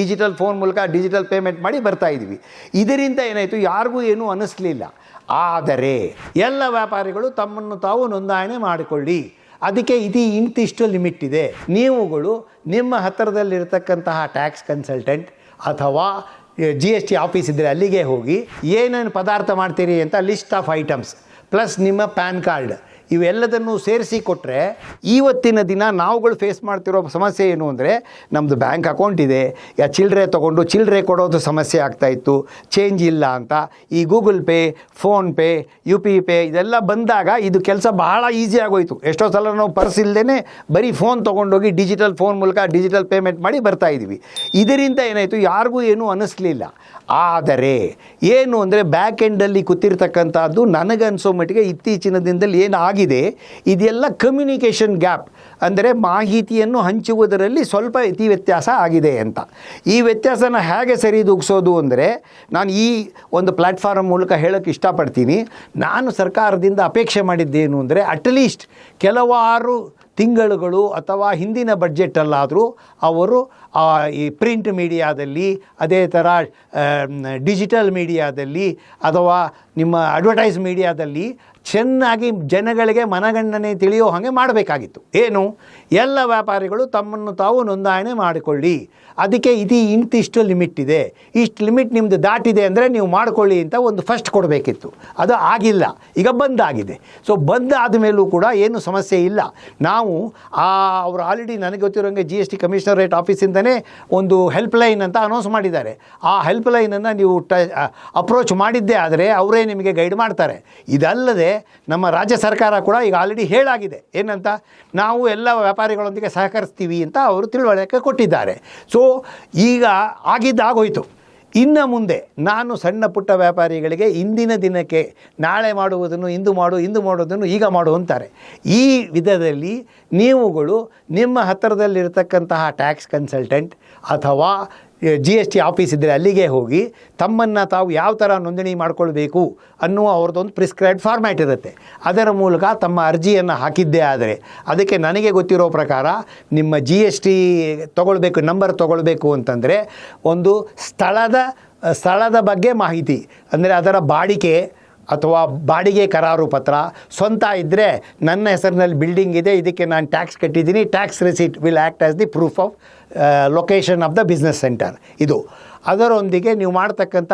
Digital phone ಮೂಲಕ digital payment ಮಾಡಿ ಬರ್ತಾ ಇದ್ವಿ. ಇದರಿಂದ ಏನಾಯಿತು? ಯಾರಿಗೂ ಏನೂ ಅನ್ನಿಸ್ಲಿಲ್ಲ ಆದರೆ ಎಲ್ಲ ವ್ಯಾಪಾರಿಗಳು ತಮ್ಮನ್ನು ತಾವು ನೋಂದಾಯಣೆ ಮಾಡಿಕೊಳ್ಳಿ. ಅದಕ್ಕೆ ಇದು ಇಂತಿಷ್ಟು ಲಿಮಿಟ್ ಇದೆ. ನೀವುಗಳು ನಿಮ್ಮ ಹತ್ತಿರದಲ್ಲಿರತಕ್ಕಂತಹ ಟ್ಯಾಕ್ಸ್ ಕನ್ಸಲ್ಟೆಂಟ್ ಅಥವಾ ಜಿ ಎಸ್ ಟಿ ಆಫೀಸ್ ಇದ್ದರೆ ಅಲ್ಲಿಗೆ ಹೋಗಿ ಏನೇನು ಪದಾರ್ಥ ಮಾಡ್ತೀರಿ ಅಂತ ಲಿಸ್ಟ್ ಆಫ್ ಐಟಮ್ಸ್, ಪ್ಲಸ್ ನಿಮ್ಮ ಪ್ಯಾನ್ ಕಾರ್ಡ್. ಇವೆಲ್ಲದನ್ನು ಸೇರಿಸಿ ಕೊಟ್ಟರೆ ಇವತ್ತಿನ ದಿನ ನಾವುಗಳು ಫೇಸ್ ಮಾಡ್ತಿರೋ ಸಮಸ್ಯೆ ಏನು ಅಂದರೆ ನಮ್ಮದು ಬ್ಯಾಂಕ್ ಅಕೌಂಟ್ ಇದೆ. ಯಾ ಚಿಲ್ಲರೆ ತೊಗೊಂಡು ಚಿಲ್ಲರೆ ಕೊಡೋದು ಸಮಸ್ಯೆ ಆಗ್ತಾಯಿತ್ತು ಚೇಂಜ್ ಇಲ್ಲ ಅಂತ ಈ Google Pay PhonePe U P pay ಇದೆಲ್ಲ ಬಂದಾಗ ಇದು ಕೆಲಸ ಬಹಳ ಈಸಿ ಆಗೋಯಿತು. ಎಷ್ಟೋ ಸಲ ನಾವು ಪರ್ಸ್ ಇಲ್ಲದೇ ಬರೀ ಫೋನ್ ತೊಗೊಂಡೋಗಿ ಡಿಜಿಟಲ್ ಫೋನ್ ಮೂಲಕ ಡಿಜಿಟಲ್ ಪೇಮೆಂಟ್ ಮಾಡಿ ಬರ್ತಾ ಇದ್ದೀವಿ. ಇದರಿಂದ ಏನಾಯಿತು? ಯಾರಿಗೂ ಏನೂ ಅನ್ನಿಸ್ಲಿಲ್ಲ ಆದರೆ ಏನು ಅಂದರೆ ಬ್ಯಾಕ್ ಎಂಡಲ್ಲಿ ಕೂತಿರ್ತಕ್ಕಂಥದ್ದು ನನಗನ್ಸೋ ಮಟ್ಟಿಗೆ ಇತ್ತೀಚಿನ ದಿನದಲ್ಲಿ ಏನು ಆಗಿದೆ. ಇದೆಲ್ಲ ಕಮ್ಯುನಿಕೇಷನ್ ಗ್ಯಾಪ್ ಅಂದರೆ ಮಾಹಿತಿಯನ್ನು ಹಂಚುವುದರಲ್ಲಿ ಸ್ವಲ್ಪ ಇತಿ ವ್ಯತ್ಯಾಸ ಆಗಿದೆ ಅಂತ. ಈ ವ್ಯತ್ಯಾಸನ ಹೇಗೆ ಸರಿದೂಗಿಸೋದು ಅಂದರೆ, ನಾನು ಈ ಒಂದು ಪ್ಲ್ಯಾಟ್ಫಾರ್ಮ್ ಮೂಲಕ ಹೇಳೋಕ್ಕೆ ಇಷ್ಟಪಡ್ತೀನಿ. ನಾನು ಸರ್ಕಾರದಿಂದ ಅಪೇಕ್ಷೆ ಮಾಡಿದ್ದೇನು ಅಂದರೆ ಅಟ್ಲೀಸ್ಟ್ ಕೆಲವಾರು ತಿಂಗಳುಗಳು ಅಥವಾ ಹಿಂದಿನ ಬಡ್ಜೆಟಲ್ಲಾದರೂ ಅವರು ಈ ಪ್ರಿಂಟ್ ಮೀಡಿಯಾದಲ್ಲಿ ಅದೇ ಥರ ಡಿಜಿಟಲ್ ಮೀಡಿಯಾದಲ್ಲಿ ಅಥವಾ ನಿಮ್ಮ ಅಡ್ವರ್ಟೈಸ್ ಮೀಡಿಯಾದಲ್ಲಿ ಚೆನ್ನಾಗಿ ಜನಗಳಿಗೆ ಮನಗಂಡನೆ ತಿಳಿಯೋ ಹಾಗೆ ಮಾಡಬೇಕಾಗಿತ್ತು. ಏನು? ಎಲ್ಲ ವ್ಯಾಪಾರಿಗಳು ತಮ್ಮನ್ನು ತಾವು ನೋಂದಾಯಣೆ ಮಾಡಿಕೊಳ್ಳಿ. ಅದಕ್ಕೆ ಇದು ಇಂತಿಷ್ಟು ಲಿಮಿಟ್ ಇದೆ. ಇಷ್ಟು ಲಿಮಿಟ್ ನಿಮ್ಮದು ದಾಟಿದೆ ಅಂದರೆ ನೀವು ಮಾಡಿಕೊಳ್ಳಿ ಅಂತ ಒಂದು ಫಸ್ಟ್ ಕೊಡಬೇಕಿತ್ತು. ಅದು ಆಗಿಲ್ಲ. ಈಗ ಬಂದಾಗಿದೆ. ಸೊ ಬಂದಾದ ಮೇಲೂ ಕೂಡ ಏನು ಸಮಸ್ಯೆ ಇಲ್ಲ. ನಾವು ಆ ಅವರು ಆಲ್ರೆಡಿ ನನಗೆ ಗೊತ್ತಿರೋಂಗೆ ಜಿ ಎಸ್ ಟಿ ಕಮಿಷನರೇಟ್ ಆಫೀಸಿಂದನೇ ಒಂದು ಹೆಲ್ಪ್ ಲೈನ್ ಅಂತ ಅನೌನ್ಸ್ ಮಾಡಿದ್ದಾರೆ. ಆ ಹೆಲ್ಪ್ ಲೈನನ್ನು ನೀವು ಟ ಅಪ್ರೋಚ್ ಮಾಡಿದ್ದೇ ಆದರೆ ಅವರೇ ನಿಮಗೆ ಗೈಡ್ ಮಾಡ್ತಾರೆ. ಇದಲ್ಲದೆ ನಮ್ಮ ರಾಜ್ಯ ಸರ್ಕಾರ ಕೂಡ ಈಗ ಆಲ್ರೆಡಿ ಹೇಳಾಗಿದೆ. ಏನಂತ? ನಾವು ಎಲ್ಲ ವ್ಯಾಪಾರಿಗಳೊಂದಿಗೆ ಸಹಕರಿಸ್ತೀವಿ ಅಂತ ಅವರು ತಿಳುವಳಿಕೆ ಕೊಟ್ಟಿದ್ದಾರೆ. ಸೊ ಈಗ ಆಗಿದ್ದಾಗೋಯ್ತು ಇನ್ನು ಮುಂದೆ ನಾನು ಸಣ್ಣ ಪುಟ್ಟ ವ್ಯಾಪಾರಿಗಳಿಗೆ ಇಂದಿನ ದಿನಕ್ಕೆ ನಾಳೆ ಮಾಡುವುದನ್ನು, ಇಂದು ಮಾಡು, ಇಂದು ಮಾಡುವುದನ್ನು ಈಗ ಮಾಡು ಅಂತಾರೆ. ಈ ವಿಧದಲ್ಲಿ ನೀವುಗಳು ನಿಮ್ಮ ಹತ್ತಿರದಲ್ಲಿರತಕ್ಕಂತಹ ಟ್ಯಾಕ್ಸ್ ಕನ್ಸಲ್ಟೆಂಟ್ ಅಥವಾ ಜಿ ಎಸ್ ಟಿ ಆಫೀಸ್ ಇದ್ದರೆ ಅಲ್ಲಿಗೆ ಹೋಗಿ ತಮ್ಮನ್ನು ತಾವು ಯಾವ ಥರ ನೋಂದಣಿ ಮಾಡಿಕೊಳ್ಬೇಕು ಅನ್ನುವ ಅವ್ರದ್ದೊಂದು ಪ್ರಿಸ್ಕ್ರೈಬ್ ಫಾರ್ಮ್ಯಾಟ್ ಇರುತ್ತೆ. ಅದರ ಮೂಲಕ ತಮ್ಮ ಅರ್ಜಿಯನ್ನು ಹಾಕಿದ್ದೇ ಆದರೆ ಅದಕ್ಕೆ ನನಗೆ ಗೊತ್ತಿರೋ ಪ್ರಕಾರ ನಿಮ್ಮ ಜಿ ಎಸ್ ಟಿ ತೊಗೊಳ್ಬೇಕು ನಂಬರ್ ತೊಗೊಳ್ಬೇಕು ಅಂತಂದರೆ ಒಂದು ಸ್ಥಳದ ಸ್ಥಳದ ಬಗ್ಗೆ ಮಾಹಿತಿ, ಅಂದರೆ ಅದರ ಬಾಡಿಗೆ ಅಥವಾ ಬಾಡಿಗೆ ಕರಾರು ಪತ್ರ, ಸ್ವಂತ ಇದ್ದರೆ ನನ್ನ ಹೆಸರಿನಲ್ಲಿ ಬಿಲ್ಡಿಂಗ್ ಇದೆ, ಇದಕ್ಕೆ ನಾನು tax ಕಟ್ಟಿದ್ದೀನಿ tax receipt will act as the proof of location of the business centre ಇದು. ಅದರೊಂದಿಗೆ ನೀವು ಮಾಡ್ತಕ್ಕಂಥ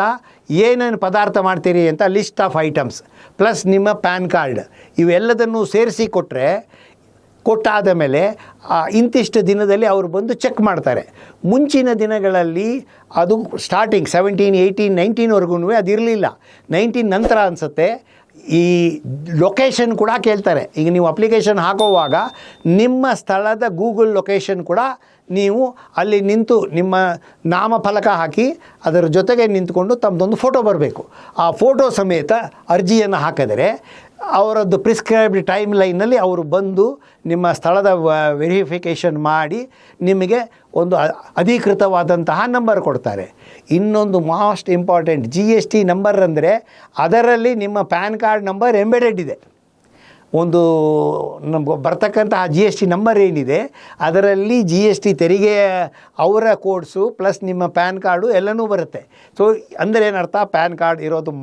ಏನೇನು ಪದಾರ್ಥ ಮಾಡ್ತೀರಿ ಅಂತ ಲಿಸ್ಟ್ ಆಫ್ ಐಟಮ್ಸ್ ಪ್ಲಸ್ ನಿಮ್ಮ ಪ್ಯಾನ್ ಕಾರ್ಡ್ ಇವೆಲ್ಲದನ್ನು ಸೇರಿಸಿ ಕೊಟ್ಟರೆ ಕೊಟ್ಟಾದ ಮೇಲೆ ಇಂತಿಷ್ಟು ದಿನದಲ್ಲಿ ಅವರು ಬಂದು ಚೆಕ್ ಮಾಡ್ತಾರೆ. ಮುಂಚಿನ ದಿನಗಳಲ್ಲಿ ಅದು ಸ್ಟಾರ್ಟಿಂಗ್ ಸೆವೆಂಟೀನ್ ಏಯ್ಟೀನ್ ನೈನ್ಟೀನ್ವರೆಗೂ ಅದಿರಲಿಲ್ಲ ನೈನ್ಟೀನ್ ನಂತರ ಅನಿಸುತ್ತೆ, ಈ ಲೊಕೇಶನ್ ಕೂಡ ಕೇಳ್ತಾರೆ. ಈಗ ನೀವು ಅಪ್ಲಿಕೇಶನ್ ಹಾಕೋವಾಗ ನಿಮ್ಮ ಸ್ಥಳದ ಗೂಗಲ್ ಲೊಕೇಶನ್ ಕೂಡ ನೀವು ಅಲ್ಲಿ ನಿಂತು ನಿಮ್ಮ ನಾಮಫಲಕ ಹಾಕಿ ಅದರ ಜೊತೆಗೆ ನಿಂತ್ಕೊಂಡು ತಮ್ಮದೊಂದು ಫೋಟೋ ಬರಬೇಕು. ಆ ಫೋಟೋ ಸಮೇತ ಅರ್ಜಿಯನ್ನು ಹಾಕಿದರೆ ಅವರದ್ದು ಪ್ರಿಸ್ಕ್ರೈಬ್ಡ್ ಟೈಮ್ ಲೈನಲ್ಲಿ ಅವರು ಬಂದು ನಿಮ್ಮ ಸ್ಥಳದ ವೆರಿಫಿಕೇಷನ್ ಮಾಡಿ ನಿಮಗೆ ಒಂದು ಅಧಿಕೃತವಾದಂತಹ ನಂಬರ್ ಕೊಡ್ತಾರೆ. ಇನ್ನೊಂದು most important G S T number ಅಂದರೆ ಅದರಲ್ಲಿ ನಿಮ್ಮ ಪ್ಯಾನ್ ಕಾರ್ಡ್ ನಂಬರ್ ಎಂಬೆಡೆಡ್ ಇದೆ. ಒಂದು ನಮ್ಗೆ ಆ ಜಿ ಎಸ್ ಟಿ ನಂಬರ್ ಏನಿದೆ, ಅದರಲ್ಲಿ ಜಿ ಎಸ್ ಟಿ ತೆರಿಗೆ ಅವರ ಕೋಡ್ಸು ಪ್ಲಸ್ ನಿಮ್ಮ ಪ್ಯಾನ್ ಕಾರ್ಡು ಎಲ್ಲನೂ ಬರುತ್ತೆ. ಸೊ ಅಂದರೆ ಏನರ್ಥ? ಪ್ಯಾನ್ ಕಾರ್ಡ್ ಇರೋದು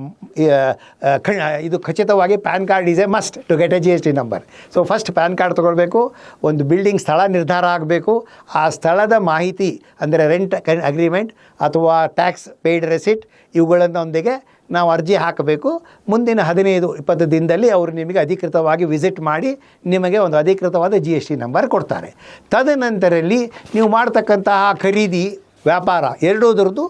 ಇದು ಖಚಿತವಾಗಿ PAN card is a must to get a G S T number so first PAN card ತೊಗೊಳ್ಬೇಕು, ಒಂದು ಬಿಲ್ಡಿಂಗ್ ಸ್ಥಳ ನಿರ್ಧಾರ ಆಗಬೇಕು. ಆ ಸ್ಥಳದ ಮಾಹಿತಿ, ಅಂದರೆ ರೆಂಟ್ ಅಗ್ರಿಮೆಂಟ್ ಅಥವಾ ಟ್ಯಾಕ್ಸ್ ಪೇಯ್ಡ್ ರೆಸಿಟ್ ಇವುಗಳನ್ನೊಂದಿಗೆ ನಾವು ಅರ್ಜಿ ಹಾಕಬೇಕು. ಮುಂದಿನ ಹದಿನೈದು, ಇಪ್ಪತ್ತು ದಿನದಲ್ಲಿ ಅವರು ನಿಮಗೆ ಅಧಿಕೃತವಾಗಿ ವಿಸಿಟ್ ಮಾಡಿ ನಿಮಗೆ ಒಂದು ಅಧಿಕೃತವಾದ ಜಿ ಎಸ್ ಟಿ ನಂಬರ್ ಕೊಡ್ತಾರೆ. ತದನಂತರಲ್ಲಿ ನೀವು ಮಾಡ್ತಕ್ಕಂತಹ ಖರೀದಿ ವ್ಯಾಪಾರ ಎರಡೂದ್ರದ್ದು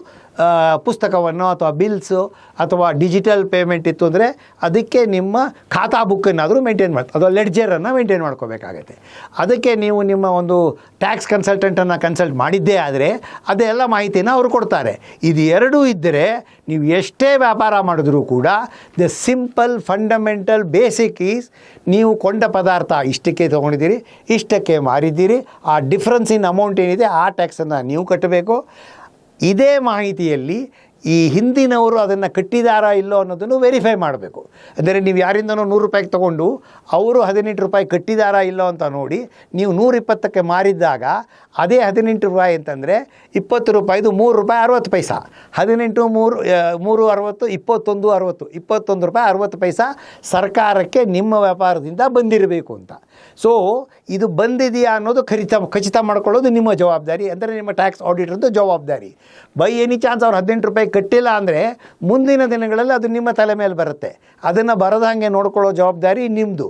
ಪುಸ್ತಕವನ್ನು ಅಥವಾ ಬಿಲ್ಸು ಅಥವಾ ಡಿಜಿಟಲ್ ಪೇಮೆಂಟ್ ಇತ್ತು ಅಂದರೆ ಅದಕ್ಕೆ ನಿಮ್ಮ ಖಾತಾ ಬುಕ್ಕನ್ನಾದರೂ ಮೇಂಟೈನ್ ಮಾಡಿ ಅಥವಾ ಲೆಡ್ಜರನ್ನು ಮೇಂಟೈನ್ ಮಾಡ್ಕೋಬೇಕಾಗತ್ತೆ. ಅದಕ್ಕೆ ನೀವು ನಿಮ್ಮ ಒಂದು ಟ್ಯಾಕ್ಸ್ ಕನ್ಸಲ್ಟೆಂಟನ್ನು ಕನ್ಸಲ್ಟ್ ಮಾಡಿದ್ದೇ ಆದರೆ ಅದೆಲ್ಲ ಮಾಹಿತಿನ ಅವರು ಕೊಡ್ತಾರೆ. ಇದು ಎರಡೂ ಇದ್ದರೆ ನೀವು ಎಷ್ಟೇ ವ್ಯಾಪಾರ ಮಾಡಿದ್ರೂ ಕೂಡ the simple fundamental basic is ನೀವು ಕೊಂಡ ಪದಾರ್ಥ ಇಷ್ಟಕ್ಕೆ ತೊಗೊಂಡಿದ್ದೀರಿ, ಇಷ್ಟಕ್ಕೆ ಮಾರಿದ್ದೀರಿ, ಆ ಡಿಫ್ರೆನ್ಸ್ ಇನ್ ಅಮೌಂಟ್ ಏನಿದೆ ಆ ಟ್ಯಾಕ್ಸನ್ನು ನೀವು ಕಟ್ಟಬೇಕು. ಇದೇ ಮಾಹಿತಿಯಲ್ಲಿ ಈ ಹಿಂದಿನವರು ಅದನ್ನು ಕಟ್ಟಿದಾರಾ ಇಲ್ಲೋ ಅನ್ನೋದನ್ನು ವೆರಿಫೈ ಮಾಡಬೇಕು. ಅಂದರೆ ನೀವು ಯಾರಿಂದನೋ ನೂರು ರೂಪಾಯಿಗೆ ತೊಗೊಂಡು ಅವರು ಹದಿನೆಂಟು ರೂಪಾಯಿ ಕಟ್ಟಿದಾರಾ ಇಲ್ಲೋ ಅಂತ ನೋಡಿ, ನೀವು ನೂರಿಪ್ಪತ್ತಕ್ಕೆ ಮಾರಿದ್ದಾಗ ಅದೇ ಹದಿನೆಂಟು ರೂಪಾಯಿ ಅಂತಂದರೆ ಇಪ್ಪತ್ತು ರೂಪಾಯಿದು ಮೂರು ರೂಪಾಯಿ ಅರವತ್ತು ಪೈಸಾ. ಹದಿನೆಂಟು, ಮೂರು ಮೂರು ಅರವತ್ತು, ಇಪ್ಪತ್ತೊಂದು ಅರವತ್ತು, ಇಪ್ಪತ್ತೊಂದು ರೂಪಾಯಿ ಅರವತ್ತು ಪೈಸಾ ಸರ್ಕಾರಕ್ಕೆ ನಿಮ್ಮ ವ್ಯಾಪಾರದಿಂದ ಬಂದಿರಬೇಕು ಅಂತ. ಸೊ ಇದು ಬಂದಿದೆಯಾ ಅನ್ನೋದು ಖಚಿತ ಖಚಿತ ಮಾಡ್ಕೊಳ್ಳೋದು ನಿಮ್ಮ ಜವಾಬ್ದಾರಿ. ಅಂದರೆ ನಿಮ್ಮ ಟ್ಯಾಕ್ಸ್ ಆಡಿಟ್ರದ್ದು ಜವಾಬ್ದಾರಿ. ಬೈ ಎನಿ ಚಾನ್ಸ್ ಅವ್ರು ಹದಿನೆಂಟು ರೂಪಾಯಿ ಕಟ್ಟಿಲ್ಲ ಅಂದರೆ ಮುಂದಿನ ದಿನಗಳಲ್ಲಿ ಅದು ನಿಮ್ಮ ತಲೆ ಮೇಲೆ ಬರುತ್ತೆ. ಅದನ್ನು ಹಾಗೆ ನೋಡ್ಕೊಳ್ಳೋ ಜವಾಬ್ದಾರಿ ನಿಮ್ಮದು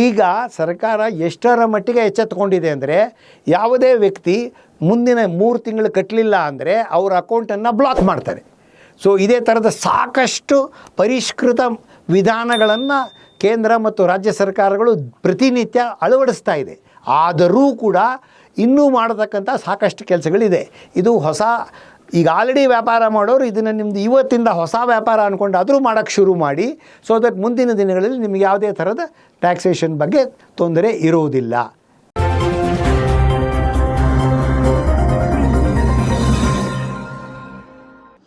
ಈಗ ಸರ್ಕಾರ ಎಷ್ಟರ ಮಟ್ಟಿಗೆ ಎಚ್ಚೆತ್ಕೊಂಡಿದೆ ಅಂದರೆ ಯಾವುದೇ ವ್ಯಕ್ತಿ ಮುಂದಿನ ಮೂರು ತಿಂಗಳು ಕಟ್ಟಲಿಲ್ಲ ಅಂದರೆ ಅವ್ರ ಅಕೌಂಟನ್ನು ಬ್ಲಾಕ್ ಮಾಡ್ತಾರೆ. ಸೊ ಇದೇ ಥರದ ಸಾಕಷ್ಟು ಪರಿಷ್ಕೃತ ವಿಧಾನಗಳನ್ನು ಕೇಂದ್ರ ಮತ್ತು ರಾಜ್ಯ ಸರ್ಕಾರಗಳು ಪ್ರತಿನಿತ್ಯ ಅಳವಡಿಸ್ತಾ ಇದೆ. ಆದರೂ ಕೂಡ ಇನ್ನೂ ಮಾಡತಕ್ಕಂಥ ಸಾಕಷ್ಟು ಕೆಲಸಗಳಿದೆ. ಇದು ಹೊಸ ಈಗ ಆಲ್ರೆಡಿ ವ್ಯಾಪಾರ ಮಾಡೋರು ಇದನ್ನು ನಿಮ್ಮದು ಇವತ್ತಿಂದ ಹೊಸ ವ್ಯಾಪಾರ ಅಂದ್ಕೊಂಡು ಆದರೂ ಮಾಡೋಕ್ಕೆ ಶುರು ಮಾಡಿ ಸೊ ದಟ್ ಮುಂದಿನ ದಿನಗಳಲ್ಲಿ ನಿಮಗೆ ಯಾವುದೇ ಥರದ ಟ್ಯಾಕ್ಸೇಷನ್ ಬಗ್ಗೆ ತೊಂದರೆ ಇರುವುದಿಲ್ಲ.